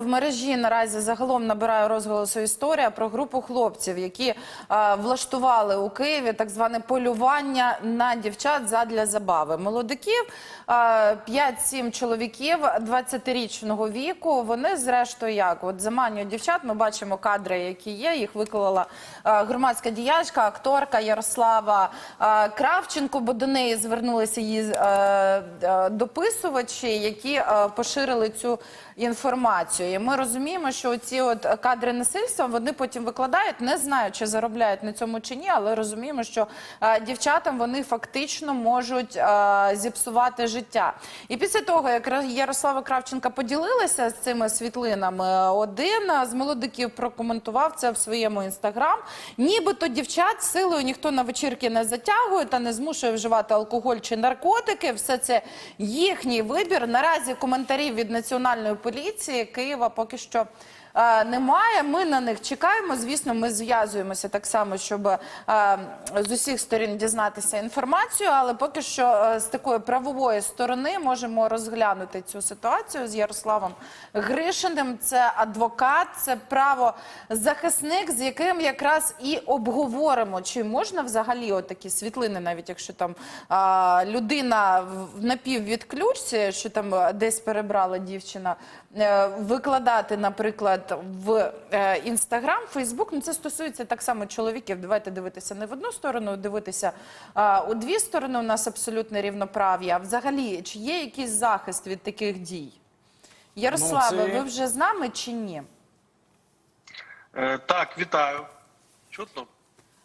В мережі наразі загалом набирає розголосу історія про групу хлопців, які е, влаштували у Києві так зване полювання на дівчат задля забави. Молодиків е, 5-7 чоловіків 20-річного віку. Вони зрештою як от заманюють дівчат. Ми бачимо кадри, які є. Їх виклала е, громадська діячка, акторка Ярослава е, Кравченко, бо до неї звернулися її е, е, дописувачі, які е, поширили цю інформацію. І ми розуміємо, що ці от кадри насильства вони потім викладають, не знаю, чи заробляють на цьому чи ні, але розуміємо, що е, дівчатам вони фактично можуть е, зіпсувати життя. І після того, як Ярослава Кравченка поділилася з цими світлинами, один з молодиків прокоментував це в своєму інстаграм. Нібито дівчат силою ніхто на вечірки не затягує та не змушує вживати алкоголь чи наркотики. Все це їхній вибір. Наразі коментарів від національної поліції Києва поки що. Е, Немає, ми на них чекаємо. Звісно, ми зв'язуємося так само, щоб е, з усіх сторін дізнатися інформацію. Але поки що е, з такої правової сторони можемо розглянути цю ситуацію з Ярославом Гришиним. Це адвокат, це правозахисник, з яким якраз і обговоримо, чи можна взагалі отакі світлини, навіть якщо там людина в напіввідключці, що там десь перебрала дівчина, викладати, наприклад, в е, інстаграм, Фейсбук. Ну це стосується так само чоловіків. Давайте дивитися не в одну сторону, дивитися а, у дві сторони. У нас абсолютне рівноправ'я. Взагалі, чи є якийсь захист від таких дій? Ярославе, Ну, це- ви вже з нами чи ні? Е, Так, вітаю. Чутно?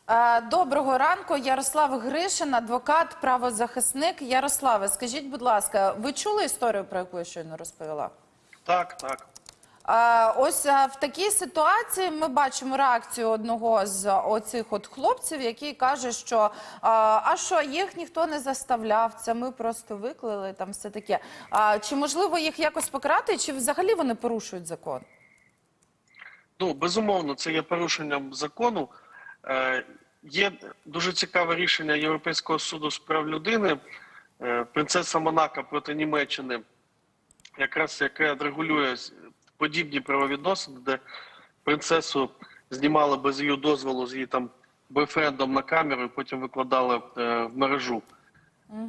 Е, Доброго ранку, Ярослав Гришин, адвокат, правозахисник. Ярославе, скажіть, будь ласка, ви чули історію, про яку я щойно розповіла? Так, так. Е, Ось е, в такій ситуації ми бачимо реакцію одного з оцих от хлопців, який каже, що е, а що їх ніхто не заставляв, це ми просто виклали там все таке. А Чи можливо їх якось покарати, чи взагалі вони порушують закон? Ну, безумовно, це є порушенням закону. Е, Є дуже цікаве рішення Європейського суду з прав людини. Принцеса Монако проти Німеччини, якраз яке регулює подібні правовідносини, де принцесу знімали без її дозволу з її там бойфрендом на камеру і потім викладали е, в мережу.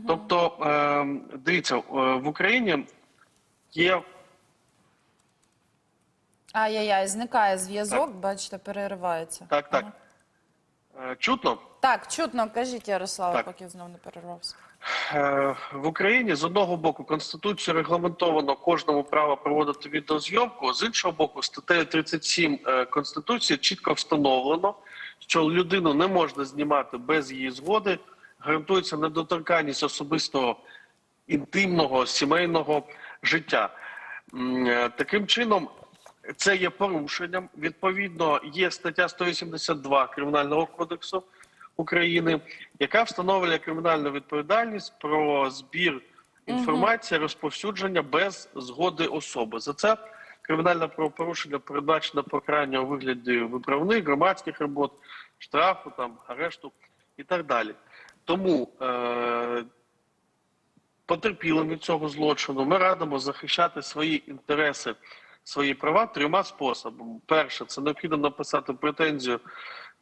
Тобто, е, дивіться, е, в Україні є Ай-яй-яй, зникає зв'язок, бачите, переривається. так, так. Е, Чутно? Так, чутно, кажіть, Ярославе, Так. поки знов не перервався. Е, В Україні з одного боку Конституцією регламентовано кожному право проводити відеозйомку, з іншого боку, статтею 37 е, Конституції чітко встановлено, що людину не можна знімати без її згоди, гарантується недоторканність особистого інтимного сімейного життя. М, е, Таким чином, це є порушенням. Відповідно, є стаття 182 Кримінального кодексу України, яка встановлює кримінальну відповідальність про збір інформації, розповсюдження без згоди особи. За це кримінальне правопорушення передбачено покарання у вигляді виправних громадських робот, штрафу, там арешту і так далі. Тому е- потерпілим від цього злочину ми радимо захищати свої інтереси, свої права трьома способами. Перше, це необхідно написати претензію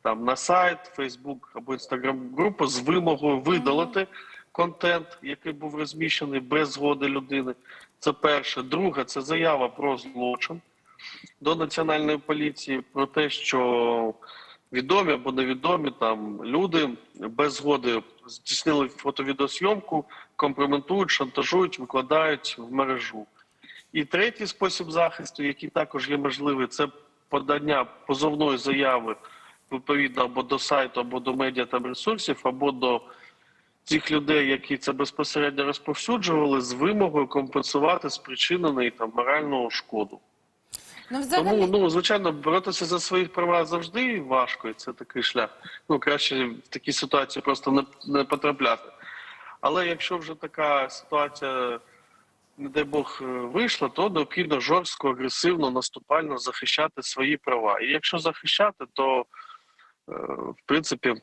там на сайт, Фейсбук або інстаграм-групу з вимогою видалити контент, який був розміщений без згоди людини. Це перше. Друге, це заява про злочин до національної поліції про те, що відомі або невідомі там люди без згоди здійснили фото-відеозйомку, компрометують, шантажують, викладають в мережу. І третій спосіб захисту, який також є можливий, це подання позовної заяви відповідно або до сайту, або до медіа там ресурсів, або до цих людей, які це безпосередньо розповсюджували, з вимогою компенсувати спричинений там моральну шкоду. Ну, взагалі, Тому ну звичайно боротися за свої права завжди важко, і це такий шлях. Ну краще в такі ситуації просто не, не потрапляти. Але якщо вже така ситуація, не дай Бог, е, вийшла, то необхідно жорстко, агресивно, наступально захищати свої права. І якщо захищати, то в принципі.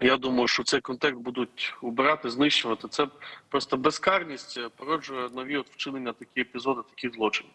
Я думаю, що цей контекст будуть убирати, знищувати. Це просто безкарність е, породжує нові от вчинення такі епізоди, такі злочинів.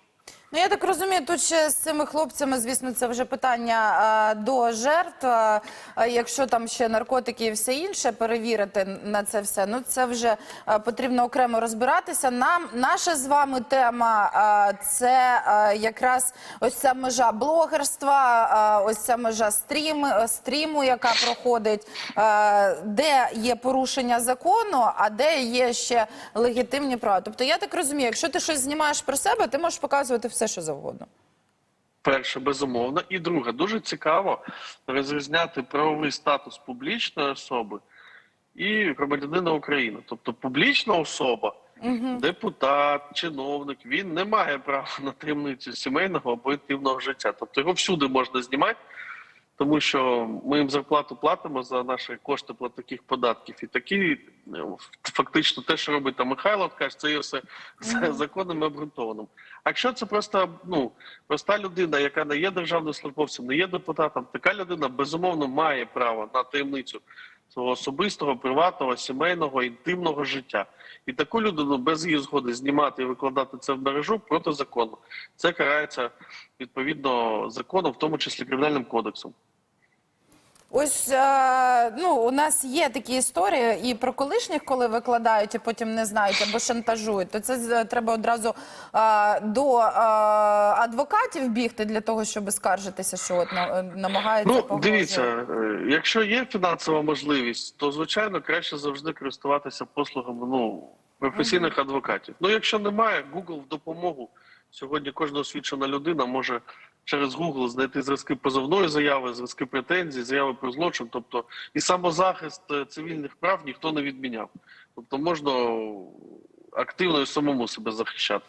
Ну, я так розумію, тут ще з цими хлопцями, звісно, це вже питання а, до жертв. А, якщо там ще наркотики і все інше, перевірити на це все. Ну це вже а, потрібно окремо розбиратися. Нам наша з вами тема а, це а, якраз ось ця межа блогерства, а, ось ця межа стрім, стріму, яка проходить, а, де є порушення закону, а де є ще легітимні права. Тобто, я так розумію, якщо ти щось знімаєш про себе, ти можеш показувати все, що завгодно. Перше, безумовно. І друге, дуже цікаво розрізняти правовий статус публічної особи і громадянина України. Тобто публічна особа, депутат, чиновник, він не має права на таємницю сімейного або інтимного життя. Тобто його всюди можна знімати, тому що ми їм зарплату платимо за наші кошти платників податків. І такі ну, фактично те, що робить там Михайло, каже, це є все за законом і обґрунтованим. А якщо це просто ну проста людина, яка не є державним службовцем, не є депутатом, така людина безумовно має право на таємницю свого особистого, приватного, сімейного, інтимного життя. І таку людину без її згоди знімати і викладати це в мережу протизаконно. Це карається відповідно законом, в тому числі кримінальним кодексом. Ось е, ну у нас є такі історії і про колишніх, коли викладають, і потім не знають або шантажують. То це з- треба одразу е, до е, адвокатів бігти для того, щоб скаржитися, що от на, намагаються Ну, погрожувати. дивіться, е, якщо є фінансова можливість, то звичайно краще завжди користуватися послугами ну, професійних адвокатів. Ну, якщо немає, Google в допомогу. Сьогодні кожна освічена людина може через Google знайти зразки позовної заяви, зразки претензій, заяви про злочин. Тобто і самозахист е, цивільних прав ніхто не відміняв. Тобто можна активно і самому себе захищати.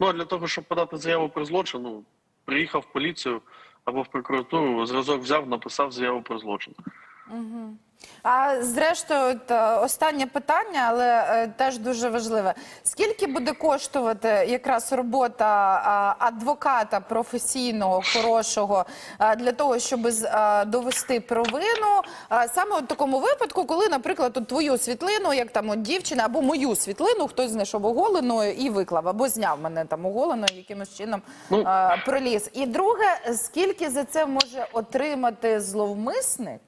Ну а для того, щоб подати заяву про злочин, ну, приїхав в поліцію або в прокуратуру, зразок взяв, написав заяву про злочин. А зрештою, е, останнє питання, але е, теж дуже важливе. Скільки буде коштувати якраз робота адвоката професійного, хорошого для того, щоб довести провину? Саме у такому випадку, коли, наприклад, от твою світлину, як там от дівчина, або мою світлину, хтось знайшов оголеною і виклав, або зняв мене там оголеною, якимось чином Ну. проліз. І друге, скільки за це може отримати зловмисник?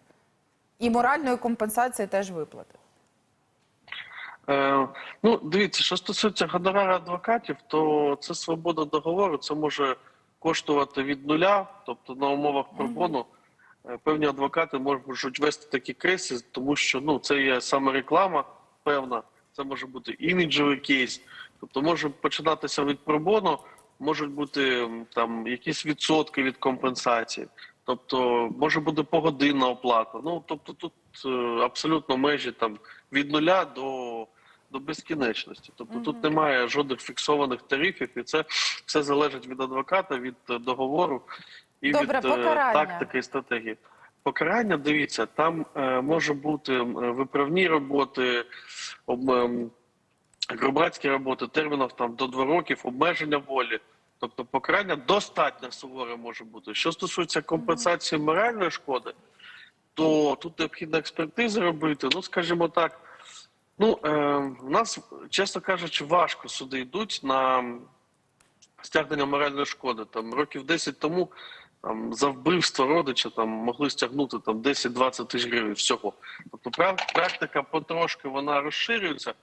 І моральної компенсації теж виплати. Е, ну, дивіться, що стосується гонорару адвокатів, то це свобода договору, це може коштувати від нуля, тобто на умовах пробону. е, Певні адвокати можуть вести такі кейси, тому що ну це є саме реклама певна, це може бути іміджовий кейс, тобто може починатися від пробону, можуть бути м, там якісь відсотки від компенсації, тобто може бути погодинна оплата. Ну тобто тут е, абсолютно межі там від нуля до, до безкінечності. Тобто тут немає жодних фіксованих тарифів, і це все залежить від адвоката, від е, договору і Добре, від е, покарання. тактики і стратегії. Покарання, дивіться, там е, може бути е, виправні роботи, об, ем, громадські роботи, термінів там до двох років, обмеження волі. Тобто покарання достатньо суворе може бути. Що стосується компенсації моральної шкоди, то тут необхідно експертизи робити. Ну, скажімо так, ну е, у нас, чесно кажучи, важко суди йдуть на стягнення моральної шкоди. Там років 10 тому там за вбивство родича там могли стягнути там 10-20 тисяч гривень всього. Тобто прак- практика потрошки вона розширюється.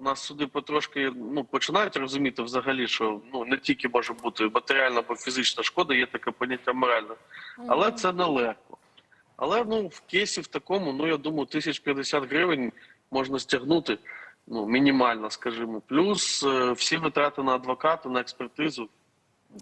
У нас суди потрошки ну починають розуміти взагалі, що ну не тільки може бути матеріальна або фізична шкода, є таке поняття моральне, але це нелегко. Але ну в кейсі в такому, ну я думаю, 1050 гривень можна стягнути. Ну мінімально, скажімо, плюс е, всі витрати на адвоката, на експертизу,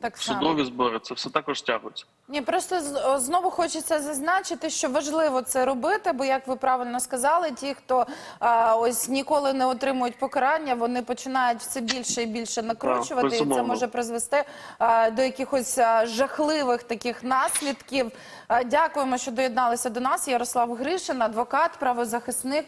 Так само. судові збори, це все також стягується. Ні, просто з- знову хочеться зазначити, що важливо це робити, бо як ви правильно сказали, ті, хто а, ось ніколи не отримують покарання, вони починають все більше і більше накручувати, і це безумовно. може призвести а, до якихось а, жахливих таких наслідків. А, дякуємо, що доєдналися до нас. Ярослав Гришин, адвокат, правозахисник,